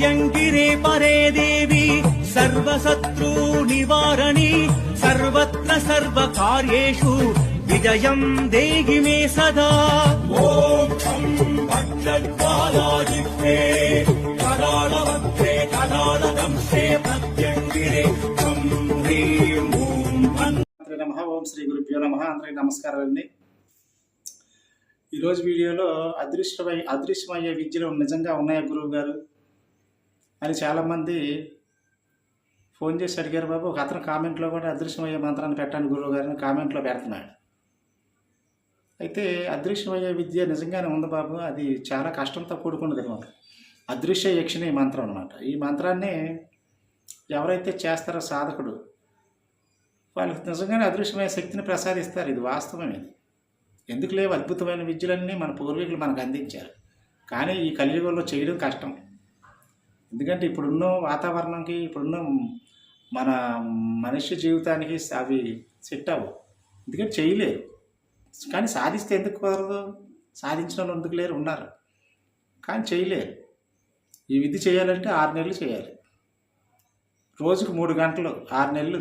ప్రత్యంగిరే పరే దేవి సర్వశత్రూ నివారణి సర్వత్ర సర్వకార్యేషు విజయం దేగి మే సదా. ఓం నమ శ్రీ గురుభ్యో నమ అందరికీ నమస్కారాలండి. ఈరోజు వీడియోలో అదృష్టమై అదృశ్యమయ్యే విద్యలు నిజంగా ఉన్నాయా గురువు గారు అని చాలామంది ఫోన్ చేసి అడిగారు బాబు ఒక అతను కామెంట్లో కూడా అదృశ్యమయ్యే మంత్రాన్ని పెట్టండి గురువు గారిని కామెంట్లో పెడుతున్నాడు. అయితే అదృశ్యమయ్యే విద్య నిజంగానే ఉంది బాబు అది చాలా కష్టంతో కూడుకున్నది అనమాట. అదృశ్య యక్షిణి మంత్రం అనమాట. ఈ మంత్రాన్ని ఎవరైతే చేస్తారో సాధకుడు వాళ్ళకి నిజంగానే అదృశ్యమైన శక్తిని ప్రసాదిస్తారు. ఇది వాస్తవం ఇది. ఎందుకు లేవు? అద్భుతమైన విద్యలన్నీ మన పూర్వీకులు మనకు అందించారు. కానీ ఈ కలియుగంలో చేయడం కష్టం. ఎందుకంటే ఇప్పుడున్న వాతావరణంకి ఇప్పుడున్న మన మనిషి జీవితానికి అవి సెట్ అవ్వవు. ఎందుకంటే చేయలేరు. కానీ సాధిస్తే ఎందుకు కుదరదు సాధించిన వాళ్ళు ఎందుకు లేరు? ఉన్నారు. కానీ చేయలేరు. ఈ విధి చేయాలంటే ఆరు నెలలు చేయాలి. రోజుకు మూడు గంటలు ఆరు నెలలు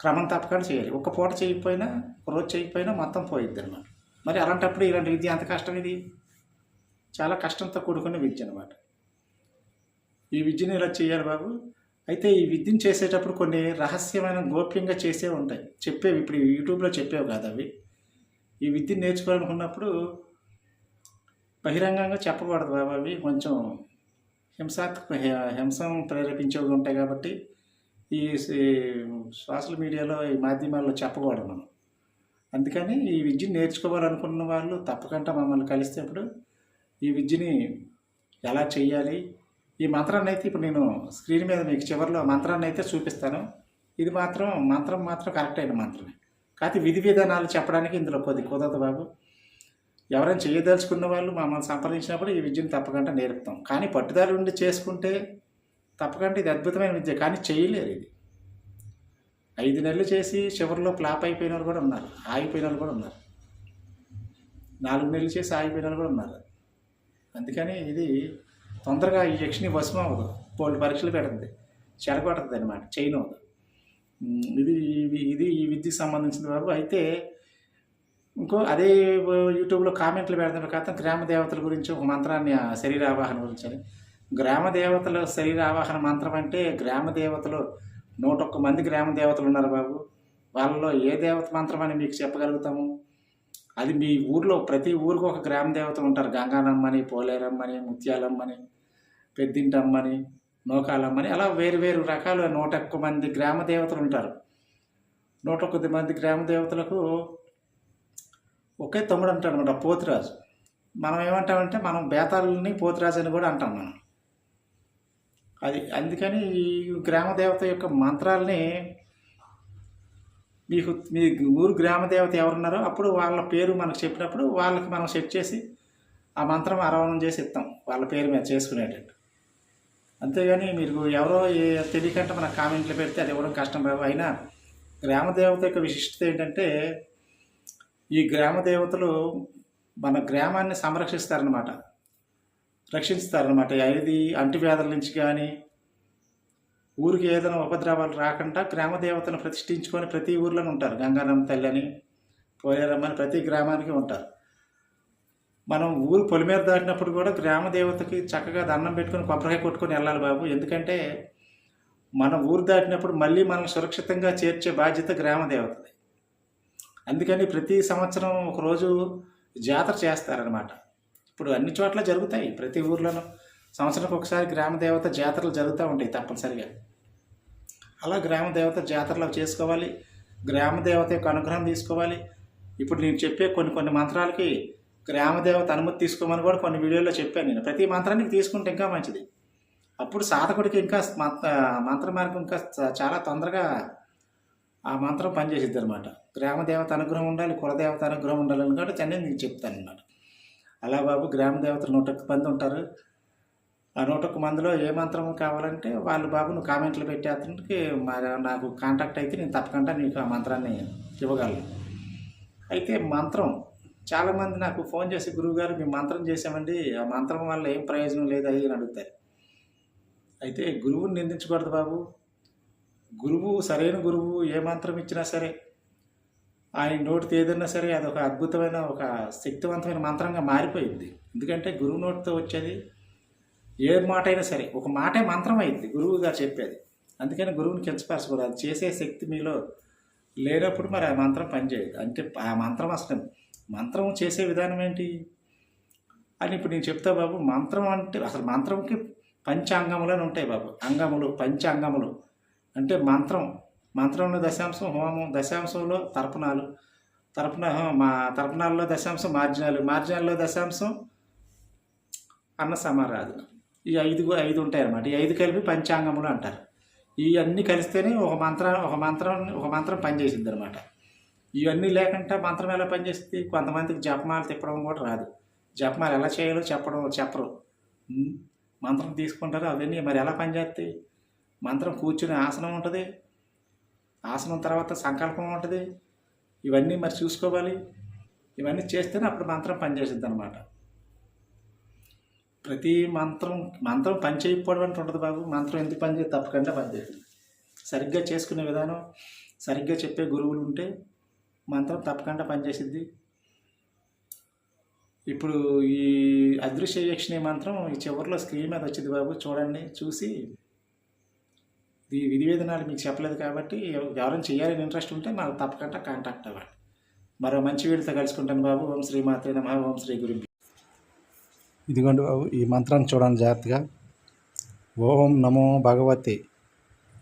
క్రమం తప్పకుండా చేయాలి. ఒక పూట చేయకపోయినా ఒక రోజు చేయకపోయినా మొత్తం పోయిద్ది అనమాట మరి అలాంటప్పుడు ఇలాంటి విద్య ఎంత కష్టం ఇది? చాలా కష్టంతో కూడుకున్న విద్య అనమాట ఈ విద్యను ఇలా చేయాలి బాబు? అయితే ఈ విద్యను చేసేటప్పుడు కొన్ని రహస్యమైన గోప్యంగా చేసే ఉంటాయి. చెప్పేవి ఇప్పుడు యూట్యూబ్లో చెప్పేవి కాదు అవి. ఈ విద్యను నేర్చుకోవాలనుకున్నప్పుడు బహిరంగంగా చెప్పకూడదు బాబు అవి. కొంచెం హింసాత్మక హింసం ప్రేరేపించేవి ఉంటాయి కాబట్టి ఈ సోషల్ మీడియాలో ఈ మాధ్యమాల్లో చెప్పకూడదు మనం. అందుకని ఈ విద్యను నేర్చుకోవాలనుకున్న వాళ్ళు తప్పకుండా మమ్మల్ని కలిసేటప్పుడు ఈ విద్యని ఎలా చేయాలి? ఈ మంత్రాన్ని అయితే ఇప్పుడు నేను స్క్రీన్ మీద మీకు చివరిలో మంత్రాన్ని అయితే చూపిస్తాను. ఇది మాత్రం మంత్రం మాత్రం కరెక్ట్ అయిన మంత్రమే. కాకపోతే విధి విధానాలు చెప్పడానికి ఇందులో కొద్ది కుదరదు బాబు. ఎవరైనా చేయదలుచుకున్న వాళ్ళు మమ్మల్ని సంప్రదించినప్పుడు ఈ విద్యను తప్పకుండా నేర్పుతాం. కానీ పట్టుదల ఉండి చేసుకుంటే తప్పకుండా ఇది అద్భుతమైన విద్య. కానీ చేయలేరు ఇది. ఐదు నెలలు చేసి చివరిలో ఫ్లాప్ అయిపోయిన వాళ్ళు కూడా ఉన్నారు. ఆగిపోయిన వాళ్ళు కూడా ఉన్నారు. నాలుగు నెలలు చేసి ఆగిపోయిన వాళ్ళు కూడా ఉన్నారు. అందుకని ఇది తొందరగా ఈ యక్షిని భస్మం అవ్వదు. బోల్డ్ పరీక్షలు పెడుతుంది. చెడగొడుతుంది అనమాట చైన్ అవ్వదు ఇది ఇది ఈ విద్యకు సంబంధించిన బాబు. అయితే ఇంకో అదే యూట్యూబ్లో కామెంట్లు పెడుతున్న కాదు గ్రామ దేవతల గురించి ఒక మంత్రాన్ని ఆ శరీర ఆవాహన గురించి అని గ్రామ దేవతల శరీర ఆవాహన మంత్రం అంటే గ్రామ దేవతలు నూట ఒక్క మంది గ్రామ దేవతలు ఉన్నారు బాబు. వాళ్ళలో ఏ దేవత మంత్రం అని మీకు చెప్పగలుగుతాము? అది మీ ఊర్లో ప్రతి ఊరికి ఒక గ్రామ దేవత ఉంటారు. గంగానమ్మని పోలేరమ్మని ముత్యాలమ్మని. పెద్దింటమ్మని నోకాలమ్మని అలా వేరు వేరు రకాల నూట ఒక్క మంది గ్రామ దేవతలు ఉంటారు. నూట కొద్ది మంది గ్రామ దేవతలకు ఒకే తమ్ముడు అంటాడు అనమాట పోతురాజు. మనం ఏమంటామంటే మనం బేతాలని పోతురాజు అని కూడా అంటాం మనం. అది అందుకని ఈ గ్రామ దేవత యొక్క మంత్రాలని మీకు మీ ఊరు గ్రామ దేవత ఎవరున్నారో అప్పుడు వాళ్ళ పేరు మనకు చెప్పినప్పుడు వాళ్ళకి మనం సెట్ చేసి ఆ మంత్రం ఆరోహణం చేసి ఇస్తాం. వాళ్ళ పేరు మీద చేసుకునేటట్టు. అంతేగాని మీరు ఎవరో ఏ- తెలియకంటే మన కామెంట్లు పెడితే అది ఇవ్వడం కష్టం బాబు. అయినా గ్రామ దేవత యొక్క విశిష్టత ఏంటంటే ఈ గ్రామ దేవతలు మన గ్రామాన్ని సంరక్షిస్తారనమాట రక్షిస్తారనమాట ఇది అంటువ్యాధుల నుంచి కానీ ఊరికి ఏదైనా ఉపద్రవాలు రాకుండా గ్రామ దేవతను ప్రతిష్ఠించుకొని ప్రతి ఊర్లోనే ఉంటారు. గంగారమ్మ తల్లి అని పోలేరమ్మ అని ప్రతి గ్రామానికి ఉంటారు. మనం ఊరు పొలిమేర దాటినప్పుడు కూడా గ్రామ దేవతకి చక్కగా దండం పెట్టుకొని కొబ్బరికాయ కొట్టుకొని వెళ్ళాలి బాబు. ఎందుకంటే మన ఊరు దాటినప్పుడు మళ్ళీ మనం సురక్షితంగా చేర్చే బాధ్యత గ్రామ దేవతది అందుకని ప్రతి సంవత్సరం ఒకరోజు జాతర చేస్తారనమాట ఇప్పుడు అన్ని చోట్ల జరుగుతాయి. ప్రతి ఊర్లోనూ సంవత్సరానికి ఒకసారి గ్రామ దేవత జాతరలు జరుగుతూ ఉంటాయి తప్పనిసరిగా. అలా గ్రామ దేవత జాతరలు చేసుకోవాలి. గ్రామ దేవత యొక్క అనుగ్రహం తీసుకోవాలి. ఇప్పుడు నేను చెప్పే కొన్ని కొన్ని మంత్రాలకి గ్రామ దేవత అనుమతి తీసుకోమని కూడా కొన్ని వీడియోలో చెప్పాను నేను. ప్రతి మంత్రానికి తీసుకుంటే ఇంకా మంచిది. అప్పుడు సాధకుడికి ఇంకా మంత్ర మంత్ర మార్గం ఇంకా చాలా తొందరగా ఆ మంత్రం పనిచేసిద్ది అనమాట గ్రామ దేవత అనుగ్రహం ఉండాలి కులదేవత అనుగ్రహం ఉండాలని కూడా చెన్నై నేను చెప్తాను అనమాట అలా బాబు గ్రామ దేవతలు నూట ఒక్క మంది ఉంటారు. ఆ నూట ఒక్క మందిలో ఏ మంత్రం కావాలంటే వాళ్ళు బాబు నువ్వు కామెంట్లు పెట్టే అతనికి మరి నాకు కాంటాక్ట్ అయితే నేను తప్పకుండా నీకు ఆ మంత్రాన్ని ఇవ్వగలను. అయితే మంత్రం చాలామంది నాకు ఫోన్ చేసి గురువుగారు మేము మంత్రం చేసామండి ఆ మంత్రం వల్ల ఏం ప్రయోజనం లేదు అని అడుగుతారు. అయితే గురువుని నిందించకూడదు బాబు. గురువు సరైన గురువు ఏ మంత్రం ఇచ్చినా సరే ఆయన నోటితో ఏదన్నా సరే అది ఒక అద్భుతమైన ఒక శక్తివంతమైన మంత్రంగా మారిపోయింది. ఎందుకంటే గురువు నోటితో వచ్చేది ఏ మాట అయినా సరే ఒక మాటే మంత్రం అయింది గురువు గారు చెప్పేది. అందుకని గురువుని కించపరచకూడదు. అది చేసే శక్తి మీలో లేనప్పుడు మరి ఆ మంత్రం పనిచేయదు. అంటే ఆ మంత్రం అసలు మంత్రం చేసే విధానం ఏంటి? అని ఇప్పుడు నేను చెప్తా బాబు మంత్రం అంటే అసలు మంత్రంకి పంచాంగములని అని ఉంటాయి బాబు. అంగములు పంచాంగములు. అంటే మంత్రం మంత్రంలో దశాంశం హోమం దశాంశంలో తర్పణాలు. తర్పణ మా తర్పణాల్లో దశాంశం మార్జినాలు. మార్జినాల్లో దశాంశం అన్న సమారాధన ఈ ఐదు ఐదు ఉంటాయి అన్నమాట. ఈ ఐదు కలిపి పంచాంగములు అంటారు. ఇవన్నీ కలిస్తేనే ఒక మంత్రం ఒక మంత్రం ఒక మంత్రం పనిచేసింది అనమాట ఇవన్నీ లేకుండా మంత్రం ఎలా పనిచేస్తుంది? కొంతమందికి జపమాల తిప్పడం కూడా రాదు. జపమాల ఎలా చేయాలో చెప్పడం చెప్పరు. మంత్రం తీసుకుంటారు అవన్నీ మరి ఎలా పనిచేస్తాయి? మంత్రం కూర్చునే ఆసనం ఉంటుంది. ఆసనం తర్వాత సంకల్పం ఉంటుంది. ఇవన్నీ మరి చూసుకోవాలి. ఇవన్నీ చేస్తేనే అప్పుడు మంత్రం పనిచేస్తుంది అనమాట ప్రతి మంత్రం మంత్రం పని చేయకపోవడం అంటే ఉండదు బాబు. మంత్రం ఎందుకు పని చేసి తప్పకుండా పనిచేస్తుంది. సరిగ్గా చేసుకునే విధానం సరిగ్గా చెప్పే గురువులు ఉంటే మంత్రం తప్పకుండా పనిచేసిద్ది. ఇప్పుడు ఈ అదృశ్య యక్షిణి మంత్రం ఈ చివరిలో స్క్రీన్ మీద వచ్చింది బాబు చూడండి చూసి. ఈ విధి విధానాలు మీకు చెప్పలేదు కాబట్టి ఎవరైనా చేయాలని ఇంట్రెస్ట్ ఉంటే మాకు తప్పకుండా కాంటాక్ట్ అవ్వండి. మరో మంచి వీడితో కలుసుకుంటాను బాబు. ఓం శ్రీ మాత్రే నమ. ఓం శ్రీ గురి ఇదిగోండి బాబు ఈ మంత్రాన్ని చూడండి జాగ్రత్తగా. ఓం నమో భగవతే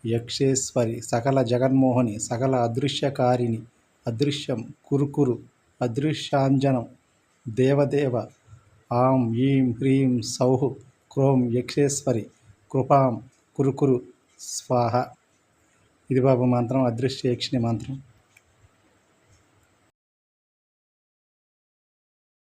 యక్షేశ్వరి సకల జగన్మోహని సకల అదృశ్యకారిణి. అదృశ్యం కురుకురు అదృశ్యాంజనం దేవదేవ ఆం ఈం హ్రీం సౌహ్ క్రోం యక్షేశ్వరి కృపాం కురుకురు స్వాహ. ఇది బాబు మంత్రం అదృశ్య యక్షిణి మంత్రం.